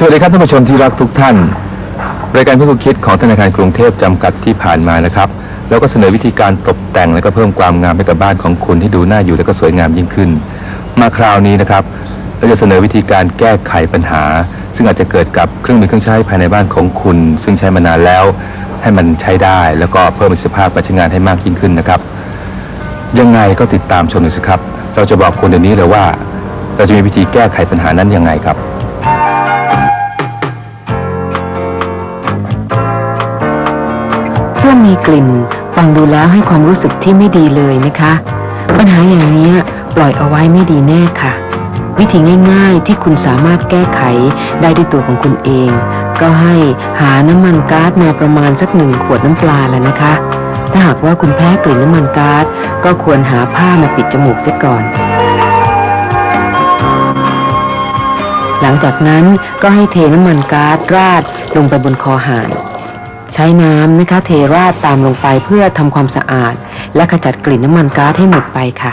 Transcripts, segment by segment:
สวัสดีครับท่านผู้ชมที่รักทุกท่าน รายการเพื่อความคิดของธนาคารกรุงเทพจำกัดที่ผ่านมานะครับ แล้วก็เสนอวิธีการตกแต่งและก็เพิ่มความงามให้กับบ้านของคุณให้ดูน่าอยู่และก็สวยงามยิ่งขึ้น มาคราวนี้นะครับเราจะเสนอวิธีการแก้ไขปัญหา ซึ่งอาจจะเกิดกับเครื่องมือเครื่องใช้ภายในบ้านของคุณ ซึ่งใช้มานานแล้ว ให้มันใช้ได้ แล้วก็เพิ่มประสิทธิภาพการใช้งานให้มากยิ่งขึ้นนะครับยังไงก็ติดตามชมหน่อยสิครับ เราจะบอกคุณเดี๋ยวนี้เลยว่า เราจะมีวิธีแก้ไขปัญหานั้นยังไงครับ มมีกลิ่น ฟังดูแล้วให้ความรู้สึกที่ไม่ดีเลยนะคะ ปัญหาอย่างนี้ปล่อยเอาไว้ไม่ดีแน่ค่ะ วิธีง่าย ๆ ที่คุณสามารถแก้ไขได้ด้วยตัวของคุณเอง ก็ให้หาน้ำมันก๊าซมาประมาณสักหนึ่งขวดน้ำปลาแล้วนะคะ ถ้าหากว่าคุณแพ้กลิ่นน้ำมันก๊าซก็ควรหาผ้ามาปิดจมูกเสียก่อนหลังจากนั้นก็ให้เทน้ำมันก๊าซราดลงไปบนคอหาน ใช้น้ำนะคะเทราดตามลงไปเพื่อทำความสะอาด และขจัดกลิ่นน้ำมันก๊าซให้หมดไปค่ะ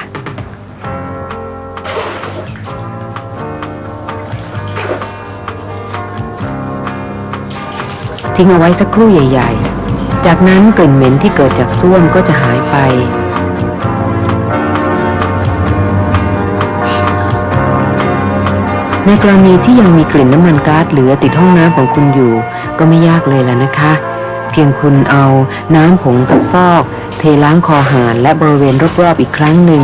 ทิ้งเอาไว้สักครู่ใหญ่ ๆ จากนั้นกลิ่นเหม็นที่เกิดจากส้วมก็จะหายไปในกรณีที่ยังมีกลิ่นน้ำมันก๊าซเหลือติดห้องน้ำของคุณอยู่ ก็ไม่ยากเลยล่ะนะคะ พียงคุณเอาน้ำผงซักฟอก เทล้างคอหานและบริเวณรอบๆอีกครั้งหนึ่ง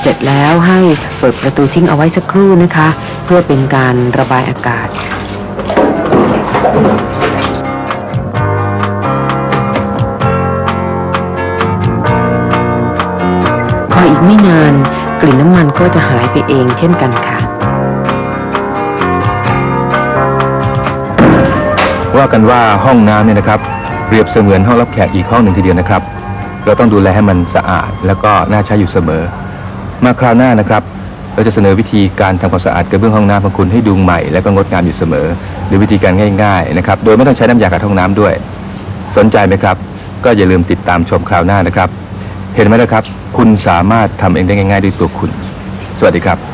เสร็จแล้วให้เปิดประตูทิ้งเอาไว้สักครู่นะคะ เพื่อเป็นการระบายอากาศพออีกไม่นานกลิ่นน้ำมันก็จะหายไปเองเช่นกันค่ะ ว่ากันว่าห้องน้ำเนี่ยนะครับ เปรียบเสมือนห้องรับแขกอีกห้องหนึ่งทีเดียวนะครับ เราต้องดูแลให้มันสะอาด แล้วก็น่าใช้อยู่เสมอ มาคราวหน้านะครับ เราจะเสนอวิธีการทำความสะอาดกระเบื้องห้องน้ำของคุณให้ดูใหม่และก็งดงามอยู่เสมอ หรือวิธีการง่ายๆนะครับโดยไม่ต้องใช้น้ำยาขัดห้องน้ำด้วย สนใจไหมครับ ก็อย่าลืมติดตามชมคราวหน้านะครับ เห็นไหมนะครับ คุณสามารถทำเองได้ง่าย ๆ ด้วยตัวคุณ สวัสดีครับ